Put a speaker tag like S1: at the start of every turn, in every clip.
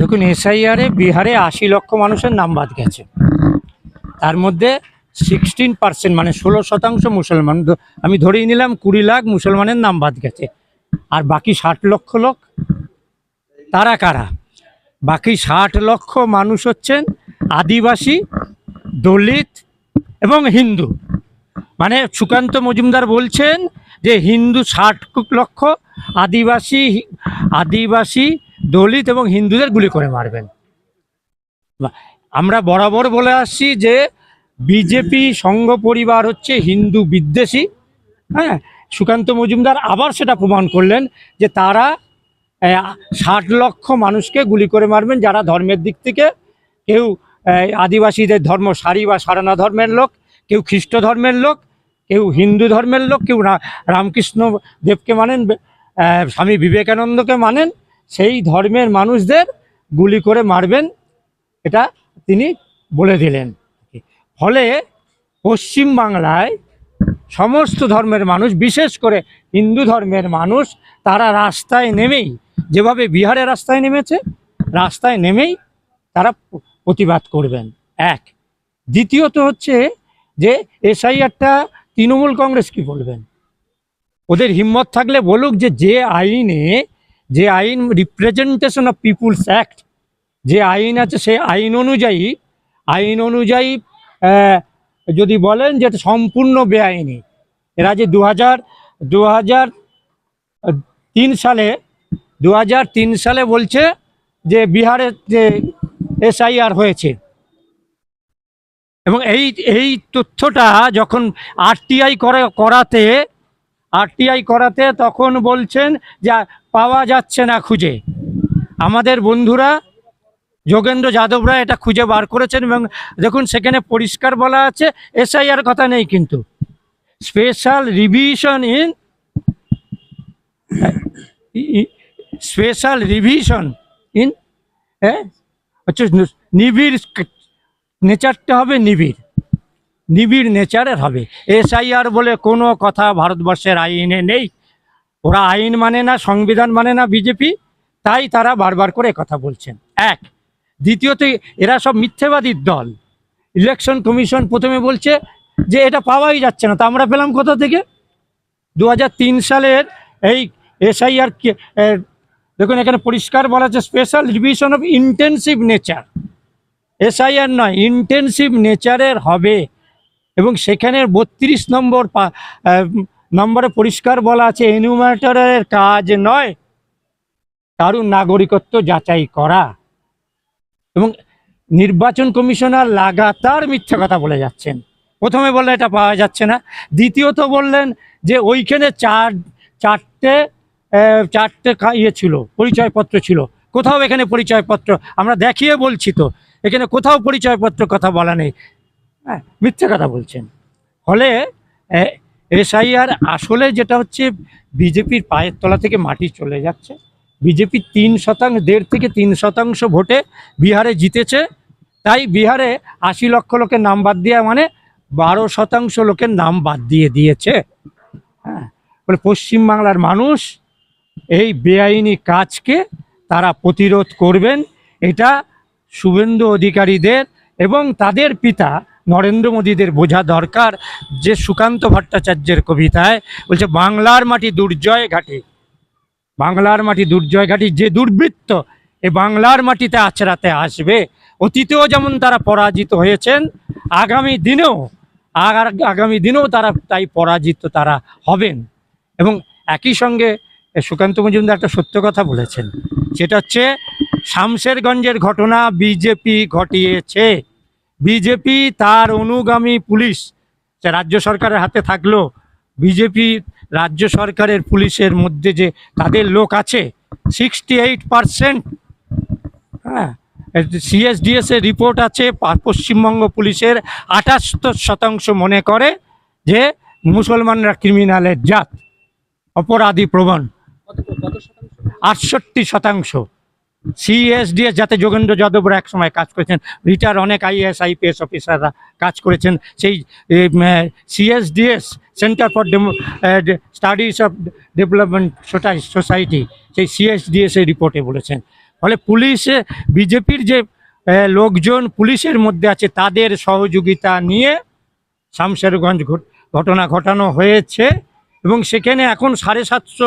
S1: দেখুন এসআইআরে বিহারে আশি লক্ষ মানুষের নাম বাদ গেছে। তার মধ্যে সিক্সটিন পার্সেন্ট মানে ষোলো শতাংশ মুসলমান। আমি ধরেই নিলাম কুড়ি লাখ মুসলমানের নাম বাদ গেছে। আর বাকি ষাট লক্ষ লোক, তারা কারা? বাকি ষাট লক্ষ মানুষ হচ্ছেন আদিবাসী, দলিত এবং হিন্দু। মানে সুকান্ত মজুমদার বলছেন যে হিন্দু ষাট লক্ষ, আদিবাসী আদিবাসী দলিত এবং হিন্দুদের গুলি করে মারবেন। আমরা বরাবর বলে আসছি যে বিজেপি সংঘ পরিবার হচ্ছে হিন্দু বিদ্বেষী। হ্যাঁ? সুকান্ত মজুমদার আবার সেটা প্রমাণ করলেন যে তারা ষাট লক্ষ মানুষকে গুলি করে মারবেন যারা ধর্মের দিক থেকে কেউ আদিবাসীদের ধর্ম সারি বা সারানা ধর্মের লোক, কেউ খ্রিস্ট ধর্মের লোক, কেউ হিন্দু ধর্মের লোক, কেউ রামকৃষ্ণ দেবকে মানেন স্বামী বিবেকানন্দকে মানেন সেই ধর্মের মানুষদের গুলি করে মারবেন, এটা তিনি বলে দিলেন। ফলে পশ্চিম বাংলায় সমস্ত ধর্মের মানুষ, বিশেষ করে হিন্দু ধর্মের মানুষ, তারা রাস্তায় নেমেই, যেভাবে বিহারে রাস্তায় নেমেছে, রাস্তায় নেমেই তারা প্রতিবাদ করবেন। এক। দ্বিতীয়ত হচ্ছে যে এসআইআরটা তৃণমূল কংগ্রেস কি বলবেন? ওদের হিম্মত থাকলে বলুক যে যে আইনে যে আইন রিপ্রেজেন্টেশন অফ পিপুলস অ্যাক্ট যে আইন আছে সেই আইন অনুযায়ী আইন অনুযায়ী যদি বলেন যে সম্পূর্ণ বেআইনি, এরা যে দু হাজার দু হাজার তিন সালে দু হাজার তিন সালে বলছে যে বিহারে যে এসআইআর হয়েছে। এবং এই এই তথ্যটা যখন আরটিআই করে, করাতে আরটিআই করাতে তখন বলছেন যে পাওয়া যাচ্ছে না খুঁজে। আমাদের বন্ধুরা যোগেন্দ্র যাদবরা এটা খুঁজে বার করেছেন এবং দেখুন সেখানে পরিষ্কার বলা আছে, এসআইআর কথা নেই কিন্তু। Special revision in, special revision in হ্যাঁ? হচ্ছে নিবিড় নেচারটা হবে নিবিড়। নিবিড় নেচারের হবে। এসআইআর বলে কোনো কথা ভারতবর্ষের আইনে নেই। ওরা আইন মানে না, সংবিধান মানে না বিজেপি, তাই তারা বারবার করে কথা বলছেন। এক। দ্বিতীয়ত, এরা সব মিথ্যেবাদীর দল। ইলেকশন কমিশন প্রথমে বলছে যে এটা পাওয়াই যাচ্ছে না। তা আমরা পেলাম কোথা থেকে? দু হাজার তিন সালের এই এসআইআর দেখুন এখানে পরিষ্কার বলা আছে special revision of intensive nature SIR নয় ইন্টেন্সিভ নেচারের হবে। এবং সেখানে বত্রিশ নম্বর নম্বরে পরিষ্কার বলা আছে এনুমারেটরের কাজ নয়, কারুর নাগরিকত্ব যাচাই করা। এবং নির্বাচন কমিশনার লাগাতার মিথ্যা কথা বলে যাচ্ছেন। প্রথমে বললেন এটা পাওয়া যাচ্ছে না, দ্বিতীয়ত বললেন যে ওইখানে চার, চারটে চারটে ইয়ে ছিল, পরিচয়পত্র ছিল। কোথাও এখানে পরিচয়পত্র, আমরা দেখিয়ে বলছি তো, এখানে কোথাও পরিচয়পত্র কথা বলা নেই। হ্যাঁ মিথ্যে কথা বলছেন। ফলে এসআইআর আসলে যেটা হচ্ছে, বিজেপির পায়ের তলা থেকে মাটি চলে যাচ্ছে। বিজেপি তিন শতাংশ, দেড় থেকে তিন শতাংশ ভোটে বিহারে জিতেছে। তাই বিহারে আশি লক্ষ লোকের নাম বাদ দেওয়া মানে বারো শতাংশ লোকের নাম বাদ দিয়ে দিয়েছে। হ্যাঁ বলে পশ্চিমবাংলার মানুষ এই বেআইনি কাজকে তারা প্রতিরোধ করবেন। এটা শুভেন্দু অধিকারীদের এবং তাদের পিতা নরেন্দ্র মোদীদের বোঝা দরকার যে সুকান্ত ভট্টাচার্যের কবিতায় বলছে, বাংলার মাটি দুর্জয় ঘাটে। বাংলার মাটি দুর্জয় ঘাটি, যে দুর্বৃত্ত এ বাংলার মাটিতে আছড়াতে আসবে, অতীতেও যেমন তারা পরাজিত হয়েছেন, আগামী দিনেও আগা- আগামী দিনেও তারা তাই পরাজিত তারা হবেন। এবং একই সঙ্গে সুকান্ত মজুমদার একটা সত্য কথা বলেছেন, সেটা হচ্ছে, শামশেরগঞ্জের ঘটনা বিজেপি ঘটিয়েছে। বিজেপি তার অনুগামী পুলিশ রাজ্য সরকারের হাতে থাকল। বিজেপি রাজ্য সরকারের পুলিশের মধ্যে যে তাদের লোক আছে সিক্সটি এইট পারসেন্ট হ্যাঁ সিএসডিএস এর রিপোর্ট আছে পশ্চিমবঙ্গ পুলিশের আটাত্তর শতাংশ মনে করে যে মুসলমানরা ক্রিমিনালের জাত, অপরাধী প্রবণ। আটষট্টি শতাংশ। সিএসডিএস যাতে যোগেন্দ্র যাদবরা এক সময় কাজ করেছেন রিটার অনেক আইএস আইপিএস অফিসাররা কাজ করেছেন। সেই CSDS Centre for Studies of Development Society সেই সিএসডিএস এর রিপোর্টে বলেছেন। ফলে পুলিশে বিজেপির যে লোকজন পুলিশের মধ্যে আছে, তাদের সহযোগিতা নিয়ে শামশেরগঞ্জ ঘটনা ঘটানো হয়েছে। এবং সেখানে এখন সাড়ে সাতশো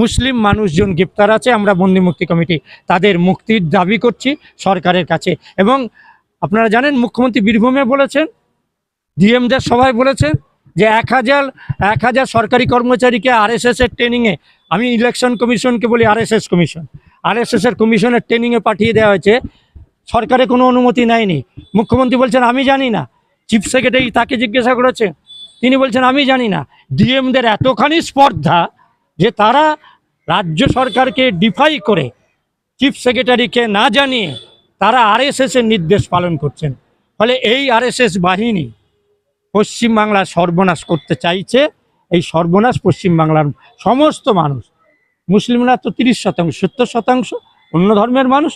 S1: মুসলিম মানুষজন গ্রেপ্তার আছে। আমরা বন্দি মুক্তি কমিটি তাদের মুক্তির দাবি করছি সরকারের কাছে। এবং আপনারা জানেন, মুখ্যমন্ত্রী বীরভূমে বলেছেন ডিএমদের সবাই বলেছেন যে এক হাজার এক হাজার সরকারি কর্মচারীকে আরএসএস এর ট্রেনিংয়ে আমি ইলেকশন কমিশনকে বলি আরএসএস কমিশন আরএসএস এর কমিশনের ট্রেনিংয়ে পাঠিয়ে দেওয়া হয়েছে। সরকারের কোনো অনুমতি নেয়নি। মুখ্যমন্ত্রী বলছেন, আমি জানি না। চিফ সেক্রেটারি তাকে জিজ্ঞাসা করেছে তিনি বলছেন, আমি জানি না। ডিএমদের এতখানি স্পর্ধা যে তারা রাজ্য সরকারকে ডিফাই করে চিফ সেক্রেটারিকে না জানিয়ে তারা আরএসএস এর নির্দেশ পালন করছেন। ফলে এই আরএসএস বাহিনী পশ্চিমবাংলার সর্বনাশ করতে চাইছে। এই সর্বনাশ পশ্চিমবাংলার সমস্ত মানুষ, মুসলিমরা তো তিরিশ শতাংশ, সত্তর শতাংশ অন্য ধর্মের মানুষ,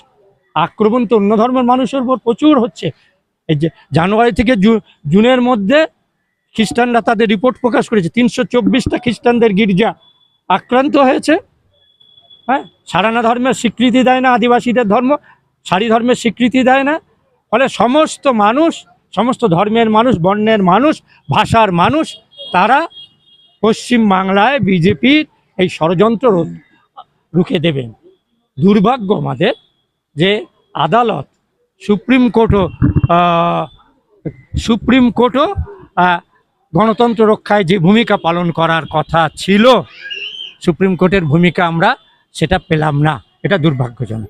S1: আক্রমণ তো অন্য ধর্মের মানুষের উপর প্রচুর হচ্ছে। এই যে জানুয়ারি থেকে জুনের মধ্যে খ্রিস্টানরা তাদের রিপোর্ট প্রকাশ করেছে। তিনশো চব্বিশটা খ্রিস্টানদের গির্জা আক্রান্ত হয়েছে। হ্যাঁ সারানা ধর্মের স্বীকৃতি দেয় না, আদিবাসীদের ধর্ম, সারি ধর্মের স্বীকৃতি দেয় না। ফলে সমস্ত মানুষ, সমস্ত ধর্মের মানুষ, বর্ণের মানুষ, ভাষার মানুষ, তারা পশ্চিম বাংলায় বিজেপির এই ষড়যন্ত্র রুখে দেবেন। দুর্ভাগ্য আমাদের যে আদালত সুপ্রিম কোর্টও সুপ্রিম কোর্টও গণতন্ত্র রক্ষায় যে ভূমিকা পালন করার কথা ছিল, সুপ্রিম কোর্টের ভূমিকা আমরা সেটা পেলাম না। এটা দুর্ভাগ্যজনক।